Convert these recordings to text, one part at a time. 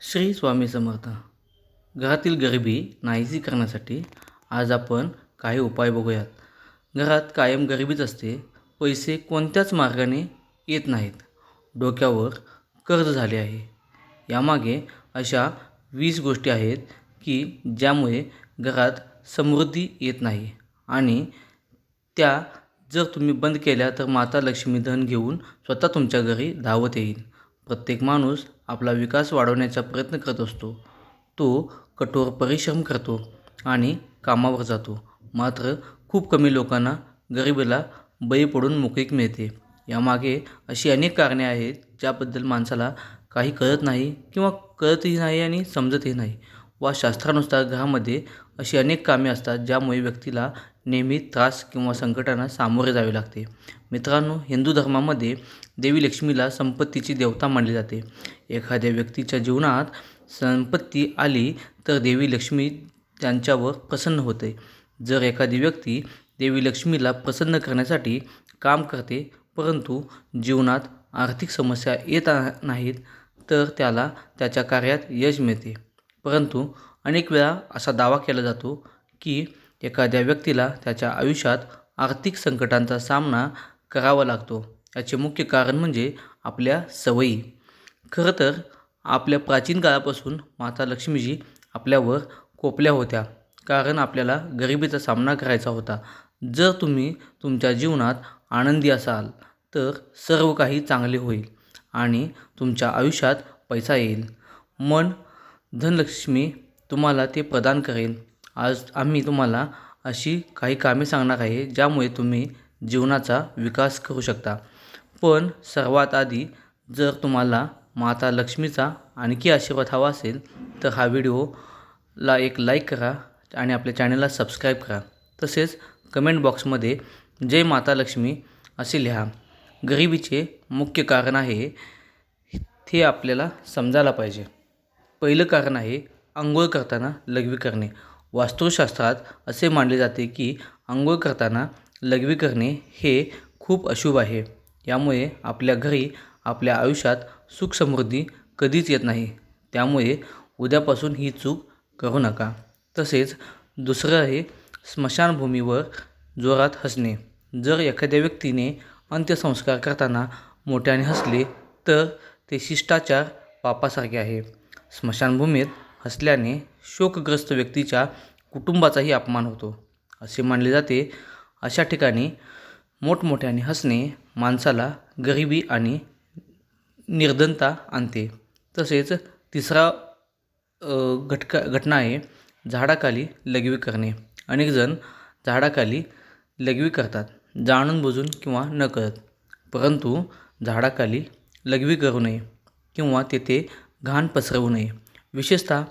श्री स्वामी समर्थ. घरातील गरिबी नाहीशी करण्यासाठी आज आपण काही उपाय बघूयात. घरात कायम गरिबीच असते पैसे कोणत्याच मार्गाने येत नाहीत. डोक्यावर कर्ज झाले आहे. यामागे अशा वीस गोष्टी आहेत की ज्यामुळे घरात समृद्धी येत नाही आणि त्या जर तुम्ही बंद केल्या तर माता लक्ष्मी धन घेऊन स्वतः तुमच्या घरी धावत येईल. प्रत्येक माणूस आपला विकास वाढवण्याचा प्रयत्न करत असतो. तो कठोर परिश्रम करतो आणि कामावर जातो. मात्र खूप कमी लोकांना गरिबीला बळी पडून मोकळीक मिळते. यामागे अशी अनेक कारणे आहेत ज्याबद्दल माणसाला काही कळत नाही किंवा कळतही नाही आणि समजतही नाही. वा शास्त्रानुसार घरामध्ये अशी अनेक कामे असतात ज्यामुळे व्यक्तीला नेहमी त्रास किंवा संकटांना सामोरे जावे लागते. मित्रांनो हिंदू धर्मामध्ये देवी लक्ष्मीला संपत्तीची देवता मानली जाते. एखाद्या व्यक्तीच्या जीवनात संपत्ती आली तर देवी लक्ष्मी त्यांच्यावर प्रसन्न होते. जर एखादी व्यक्ती देवी लक्ष्मीला प्रसन्न करण्यासाठी काम करते परंतु जीवनात आर्थिक समस्या येत नाहीत तर त्याला त्याच्या कार्यात यश मिळते. परंतु अनेक वेळा असा दावा केला जातो की एखाद्या व्यक्तीला त्याच्या आयुष्यात आर्थिक संकटांचा सामना करावा लागतो. याचे मुख्य कारण म्हणजे आपल्या सवयी. खरं तर आपल्या प्राचीन काळापासून माता लक्ष्मीजी आपल्यावर कोपल्या होत्या. कारण आपल्याला गरिबीचा सामना करायचा होता. जर तुम्ही तुमच्या जीवनात आनंदी असाल तर सर्व काही चांगले होईल आणि तुमच्या आयुष्यात पैसा येईल. मन धनलक्ष्मी तुम्हाला ते प्रदान करेल. आज आम्ही तुम्हाला अशी काही कामे सांगणार आहे ज्यामुळे तुम्ही जीवनाचा विकास करू शकता. पण सर्वात आधी जर तुम्हाला माता लक्ष्मीचा आणखी आशीर्वाद हवा असेल तर हा व्हिडिओला एक लाईक करा आणि आपल्या चॅनलला सबस्क्राईब करा. तसेच कमेंट बॉक्समध्ये जय माता लक्ष्मी असे लिहा. गरिबीचे मुख्य कारण आहे ते आपल्याला समजायला पाहिजे. पहिलं कारण आहे आंघोळ करताना लघवी करणे. वास्तुशास्त्रात असे मानले जाते की आंघोळ करताना लघवी करणे हे खूप अशुभ आहे. यामुळे आपल्या घरी आपल्या आयुष्यात सुख समृद्धी कधीच येत नाही. त्यामुळे उद्यापासून ही चूक करू नका. तसेच दुसरं आहे स्मशानभूमीवर जोरात हसणे. जर एखाद्या व्यक्तीने अंत्यसंस्कार करताना मोठ्याने हसले तर ते शिष्टाचार पापासारखे आहे. स्मशानभूमीत हसल्याने शोकग्रस्त व्यक्तीच्या कुटुंबाचाही अपमान होतो. असे मानले जाते. अशा ठिकाणी मोठमोठ्याने हसणे माणसाला गरिबी आणि निर्धनता आणते. तसेच तिसरा घटका घटना आहे झाडाखाली लघवी करणे. अनेकजण झाडाखाली लघवी करतात. जाणून बुजून किंवा न करत परंतु झाडाखाली लघवी करू नये किंवा तेथे घाण पसरवू नये. विशेषतः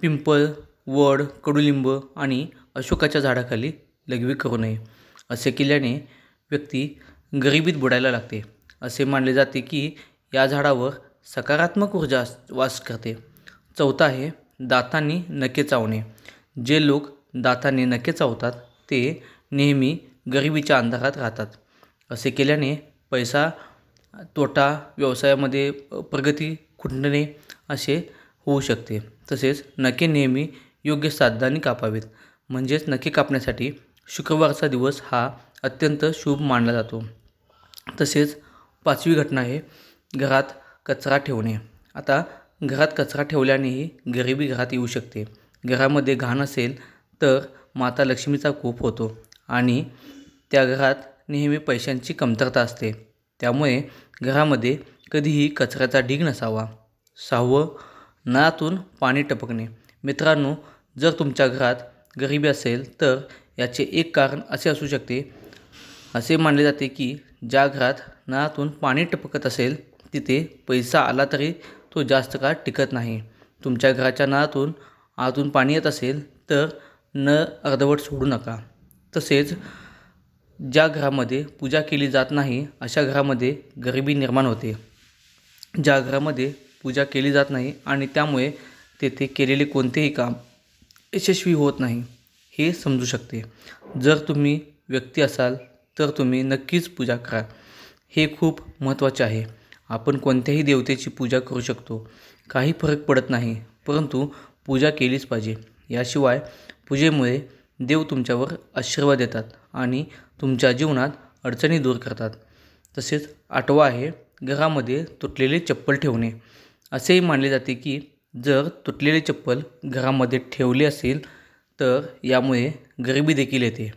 पिंपळ वड कडुलिंब आणि अशोकाच्या झाडाखाली लघवी करू नये. असे केल्याने व्यक्ती गरिबीत बुडायला लागते. असे मानले जाते की या झाडावर सकारात्मक ऊर्जा वास करते. चौथा आहे दातांनी नके चावणे. जे लोक दातांनी नके चावतात ते नेहमी गरिबीच्या अंधारात राहतात. असे केल्याने पैसा तोटा व्यवसायामध्ये प्रगती खुंटणे असे होऊ शकते. तसेच नखे नेहमी योग्य साधनाने कापावेत. म्हणजेच नखे कापण्यासाठी शुक्रवारचा दिवस हा अत्यंत शुभ मानला जातो. तसेच पाचवी घटना आहे घरात कचरा ठेवणे. आता घरात कचरा ठेवल्यानेही गरिबी घरात येऊ शकते. घरामध्ये घाण असेल तर माता लक्ष्मीचा कोप होतो आणि त्या घरात नेहमी पैशांची कमतरता असते. त्यामुळे घरामध्ये कधीही कचऱ्याचा ढीग नसावा. सहावं नळातून पाणी टपकणे. मित्रांनो जर तुमच्या घरात गरिबी असेल तर याचे एक कारण असे असू शकते. असे मानले जाते की ज्या घरात नळातून पाणी टपकत असेल तिथे पैसा आला तरी तो जास्त काळ टिकत नाही. तुमच्या घराच्या नळातून आतून पाणी येत असेल तर नळ अर्धवट सोडू नका. तसेच ज्या घरामध्ये पूजा केली जात नाही अशा घरामध्ये गरिबी निर्माण होते. ज्या घरामध्ये पूजा केली जात नाही आणि त्यामुळे तेथे केलेले कोणतेही काम यशस्वी होत नाही हे समजू शकते. जर तुम्ही व्यक्ती असाल तर तुम्ही नक्कीच पूजा करा. हे खूप महत्त्वाचे आहे. आपण कोणत्याही देवतेची पूजा करू शकतो. काही फरक पडत नाही परंतु पूजा केलीच पाहिजे. याशिवाय पूजेमुळे देव तुमच्यावर आशीर्वाद देतात आणि तुमच्या जीवनात अडचणी दूर करतात. तसेच आठवा आहे घरामध्ये तुटलेले चप्पल ठेवणे. असेही मानले जाते की जर तुटलेले चप्पल घरामध्ये ठेवले असेल तर यामुळे गरिबी देखील येते.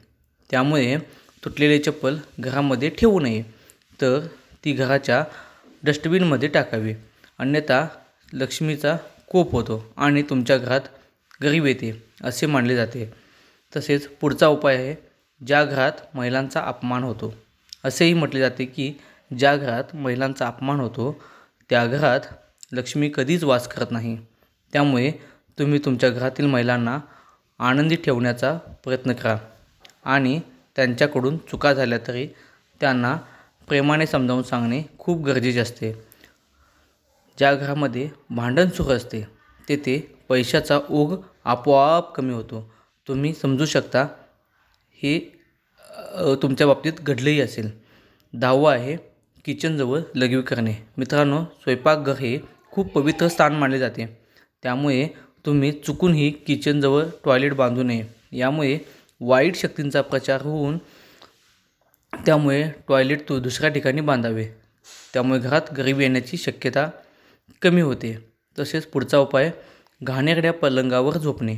त्यामुळे तुटलेले चप्पल घरामध्ये ठेवू नये. तर ती घराच्या डस्टबिनमध्ये टाकावी. अन्यथा लक्ष्मीचा कोप होतो आणि तुमच्या घरात गरीब येते असे मानले जाते. तसेच पुढचा उपाय आहे ज्या घरात महिलांचा अपमान होतो असेही म्हटले जाते की ज्या घरात महिलांचा अपमान होतो त्या घरात लक्ष्मी कधीच वास करत नाही. त्यामुळे तुम्ही तुमच्या घरातील महिलांना आनंदी ठेवण्याचा प्रयत्न करा. आणि त्यांच्याकडून चुका झाल्या तरी त्यांना प्रेमाने समजावून सांगणे खूप गरजेचे असते. ज्या घरामध्ये भांडण सुरू असते तेथे पैशाचा ओघ आपोआप कमी होतो. तुम्ही समजू शकता हे तुमच्या बाबतीत घडलंही असेल. दहावं आहे किचनजवळ लघवी करणे मित्रांनो स्वयंपाकघर हे खूप पवित्र स्थान मानले जाते. त्यामुळे तुम्ही चुकूनही किचनजवळ टॉयलेट बांधू नये. यामुळे वाईट शक्तींचा प्रचार होऊन त्यामुळे टॉयलेट तू दुसऱ्या ठिकाणी बांधावे. त्यामुळे घरात गरीब येण्याची शक्यता कमी होते. तसेच पुढचा उपाय घाणेरड्या पलंगावर झोपणे.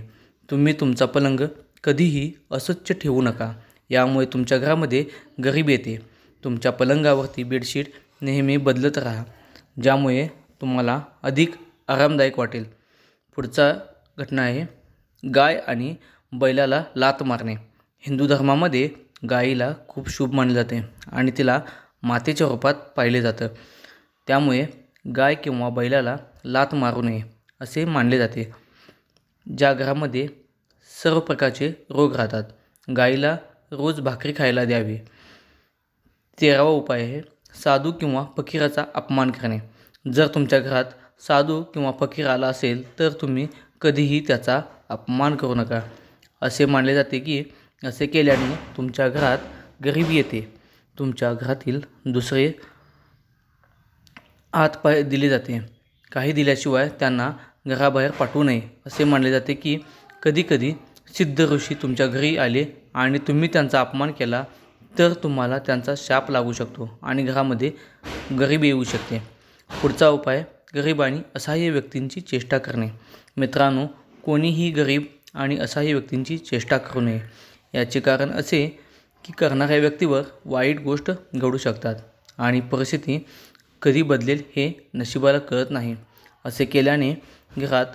तुम्ही तुमचा पलंग कधीही अस्वच्छ ठेवू नका. यामुळे तुमच्या घरामध्ये गरीब येते. तुमच्या पलंगावरती बेडशीट नेहमी बदलत राहा. ज्यामुळे तुम्हाला अधिक आरामदायक वाटेल. पुढचा घटना आहे गाय आणि बैलाला लात मारणे. हिंदू धर्मामध्ये गायीला खूप शुभ मानले जाते आणि तिला मातेच्या रूपात पाहिले जातं. त्यामुळे गाय किंवा बैलाला लात मारू नये असे मानले जाते. ज्या घरामध्ये सर्व प्रकारचे रोग राहतात गायीला रोज भाकरी खायला द्यावी. तेरावा उपाय आहे साधू किंवा फकीराचा अपमान करणे. जर तुमच्या घरात साधू किंवा फकीर आला असेल तर तुम्ही कधीही त्याचा अपमान करू नका. असे मानले जाते की असे केल्याने तुमच्या घरात गरिबी येते. तुमच्या घरातील दुसरे हातपाय दिले जाते. काही दिल्याशिवाय त्यांना घराबाहेर पाठवू नये. असे मानले जाते की कधीकधी सिद्ध ऋषी तुमच्या घरी आले आणि तुम्ही त्यांचा अपमान केला तर तुम्हाला त्यांचा शाप लागू शकतो आणि घरामध्ये गरिबी येऊ शकते. पुढचा उपाय गरीब आणि असहाय्य व्यक्तींची चेष्टा करणे. मित्रांनो कोणीही गरीब आणि असहाय्य व्यक्तींची चेष्टा करू नये. याचे कारण असे की करणाऱ्या व्यक्तीवर वाईट गोष्ट घडू शकतात आणि परिस्थिती कधी बदलेल हे नशिबाला कळत नाही. असे केल्याने घरात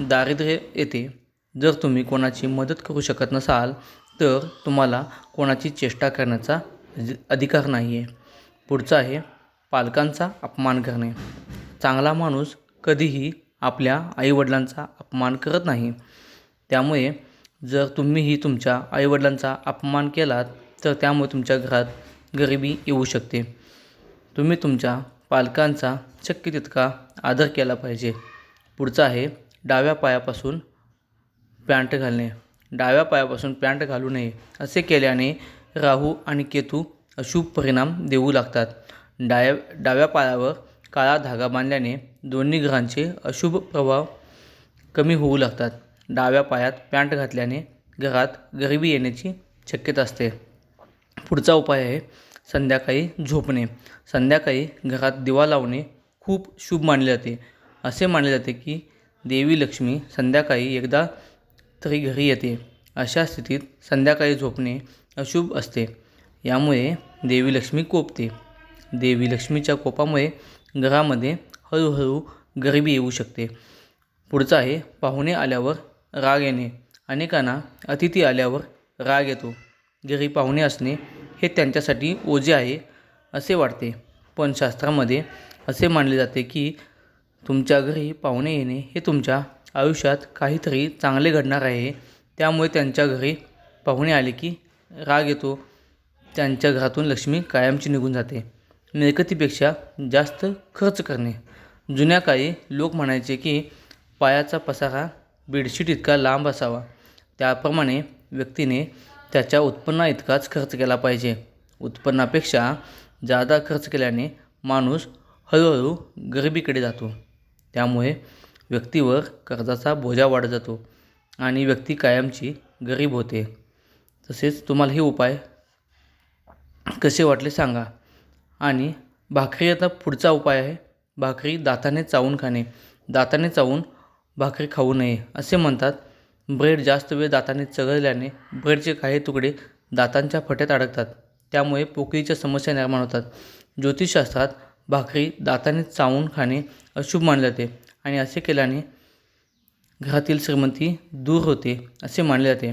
दारिद्र्य येते. जर तुम्ही कोणाची मदत करू शकत नसाल तर तुम्हाला कोणाची चेष्टा करण्याचा अधिकार नाही आहे पुढचं आहे पालकांचा अपमान करणे. चांगला माणूस कधीही आपल्या आईवडिलांचा अपमान करत नाही. त्यामुळे जर तुम्हीही तुमच्या आईवडिलांचा अपमान केलात तर त्यामुळे तुमच्या घरात गरिबी येऊ शकते. तुम्ही तुमच्या पालकांचा शक्य तितका आदर केला पाहिजे. पुढचा आहे डाव्या पायापासून पॅन्ट घालणे. डाव्या पायापासून पॅन्ट घालू नये. असे केल्याने राहू आणि केतू अशुभ परिणाम देऊ लागतात. डाव्या डाव्या पायावर काळा धागा बांधल्याने दोन्ही ग्रहांचे अशुभ प्रभाव कमी होऊ लागतात. डाव्या पायात पॅन्ट घातल्याने घरात गरिबी येण्याची शक्यता असते. पुढचा उपाय आहे संध्याकाळी झोपणे. संध्याकाळी घरात दिवा लावणे खूप शुभ मानले जाते. असे मानले जाते की देवी लक्ष्मी संध्याकाळी एकदा तरी घरी येते. अशा स्थितीत संध्याकाळी झोपणे अशुभ असते. यामुळे देवी लक्ष्मी कोपते. देवी लक्ष्मीच्या कोपामुळे घरामध्ये हळूहळू गरिबी येऊ शकते. पुढचं आहे पाहुणे आल्यावर राग येणे. अनेकांना अतिथी आल्यावर राग येतो. घरी पाहुणे असणे हे त्यांच्यासाठी ओझे आहे असे वाटते. पण शास्त्रामध्ये असे मानले जाते की तुमच्या घरी पाहुणे येणे हे तुमच्या आयुष्यात काहीतरी चांगले घडणार आहे. त्यामुळे त्यांच्या घरी पाहुणे आले की राग येतो. त्यांच्या घरातून लक्ष्मी कायमची निघून जाते. मिळकतीपेक्षा जास्त खर्च करणे. जुन्या काळी लोक म्हणायचे की पायाचा पसारा बेडशीट इतका लांब असावा. त्याप्रमाणे व्यक्तीने त्याच्या उत्पन्ना इतकाच खर्च केला पाहिजे. उत्पन्नापेक्षा जादा खर्च केल्याने माणूस हळूहळू गरिबीकडे जातो. त्यामुळे व्यक्तीवर कर्जाचा बोजा वाढत जातो आणि व्यक्ती कायमची गरीब होते. तसेच तुम्हाला हे उपाय कसे वाटले सांगा. आणि भाकरी आता पुढचा उपाय आहे. भाकरी दाताने चावून खाणे. दाताने चावून भाकरी खाऊ नये असे म्हणतात. ब्रेड जास्त वेळ दाताने चघळल्याने ब्रेडचे काही तुकडे दातांच्या फट्यात अडकतात. त्यामुळे पोकळीच्या समस्या निर्माण होतात. ज्योतिषशास्त्रात भाकरी दाताने चावून खाणे अशुभ मानले जाते आणि असे केल्याने घरातील श्रीमंती दूर होते असे मानले जाते.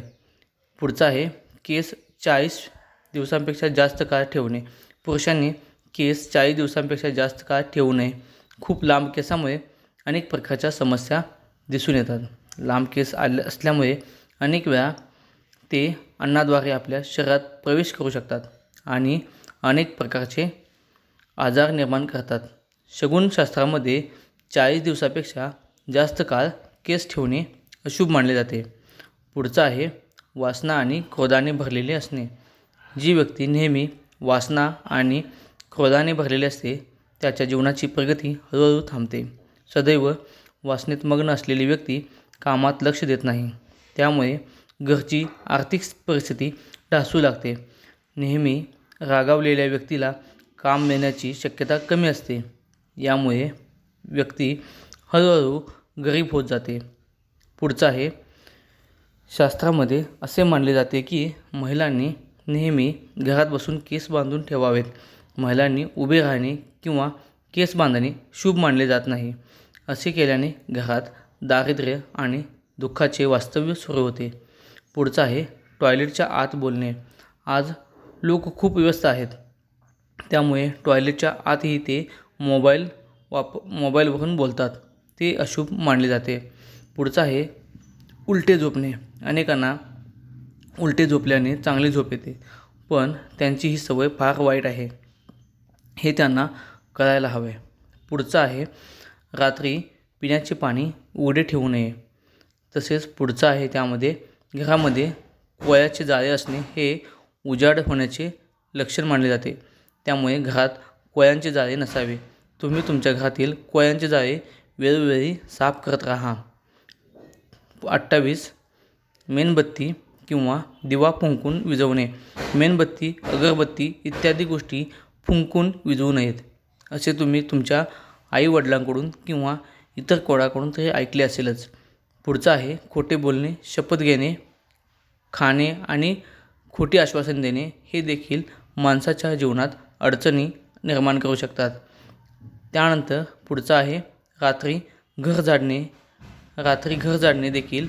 पुढचा आहे केस चाळीस दिवसांपेक्षा जास्त काळ ठेवणे. पुरुषांनी केस चाळीस दिवसांपेक्षा जास्त काळ ठेवू नये. खूप लांब केसामुळे अनेक प्रकारच्या समस्या दिसून येतात. लांब केस आले असल्यामुळे अनेक वेळा ते अन्नाद्वारे आपल्या शरीरात प्रवेश करू शकतात आणि अनेक प्रकारचे आजार निर्माण करतात. शगुनशास्त्रामध्ये चाळीस दिवसापेक्षा जास्त काळ केस ठेवणे अशुभ मानले जाते. पुढचं आहे वासना आणि क्रोधाने भरलेले असणे. जी व्यक्ती नेहमी वासना आणि क्रोधाने भरलेले असते त्याच्या जीवनाची प्रगती हळूहळू थांबते. सदैव वासनेत मग्न असलेली व्यक्ती कामात लक्ष देत नाही. त्यामुळे घरची आर्थिक परिस्थिती ढासू लागते. नेहमी रागावलेल्या व्यक्तीला काम मिळण्याची शक्यता कमी असते. यामुळे व्यक्ती हळूहळू गरीब होत जाते. पुढचं आहे. शास्त्रामध्ये असे मानले जाते की महिलांनी नेहमी घरात बसून केस बांधून ठेवावेत. महिलांनी उभे राहणे किंवा केस बांधणे शुभ मानले जात नाही. असे केल्याने घरात दारिद्र्य आणि दुःखाचे वास्तव्य सुरू होते. पुढचं आहे टॉयलेटच्या आत बोलणे. आज लोक खूप व्यस्त आहेत. त्यामुळे टॉयलेटच्या आतही ते मोबाईल वाप मोबाईलवरून बोलतात. ते अशुभ मानले जाते. पुढचं आहे उलटे झोपणे. अनेकांना उलटे झोपल्याने चांगली झोप येते. पण त्यांची ही सवय फार वाईट आहे. हे त्यांना कळायला हवे. पुढचं आहे रात्री पिण्याचे पाणी उघडे ठेवू नये. तसेच पुढचं आहे त्यामध्ये घरामध्ये कोळ्याचे जाळे असणे हे उजाड होण्याचे लक्षण मानले जाते. त्यामुळे घरात कोळ्यांचे जाळे नसावे. तुम्ही तुमच्या घरातील कोळ्यांचे जाळे वेळोवेळी साफ करत राहा. अठ्ठावीस मेणबत्ती किंवा दिवा फुंकून विझवणे. मेणबत्ती अगरबत्ती इत्यादी गोष्टी फुंकून विझवू नयेत असे तुम्ही तुमच्या आईवडिलांकडून किंवा इतर कोणाकडून तरी ऐकले असेलच. पुढचं आहे खोटे बोलणे शपथ घेणे खाणे आणि खोटी आश्वासन देणे हे देखील माणसाच्या जीवनात अडचणी निर्माण करू शकतात. त्यानंतर पुढचं आहे रात्री घर झाडणे. रात्री घर झाडणे देखील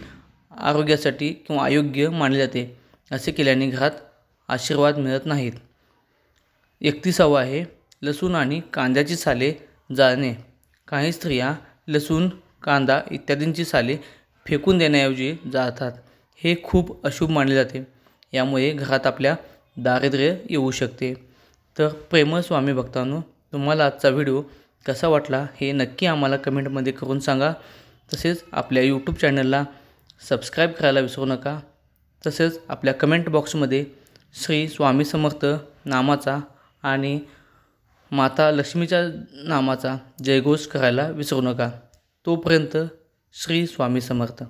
आरोग्यासाठी किंवा अयोग्य मानले जाते असे केल्याने घरात आशीर्वाद मिळत नाहीत. एकतीसावं आहे. लसूण आणि कांद्याची साले जाळणे. काही स्त्रिया लसूण कांदा इत्यादींची साले फेकून देण्याऐवजी जाळतात. हे खूप अशुभ मानले जाते. यामुळे घरात आपल्या दारिद्र्य येऊ शकते. तर प्रेमळ स्वामी भक्तांनो तुम्हाला आजचा व्हिडिओ कसा वाटला हे नक्की आम्हाला कमेंटमध्ये करून सांगा. तसेच आपल्या यूट्यूब चॅनलला सबस्क्राईब करायला विसरू नका. तसेच आपल्या कमेंट बॉक्समध्ये श्री स्वामी समर्थ नामाचा आणि माता लक्ष्मीच्या नामाचा जयघोष करायला विसरू नका. तोपर्यंत श्री स्वामी समर्थ.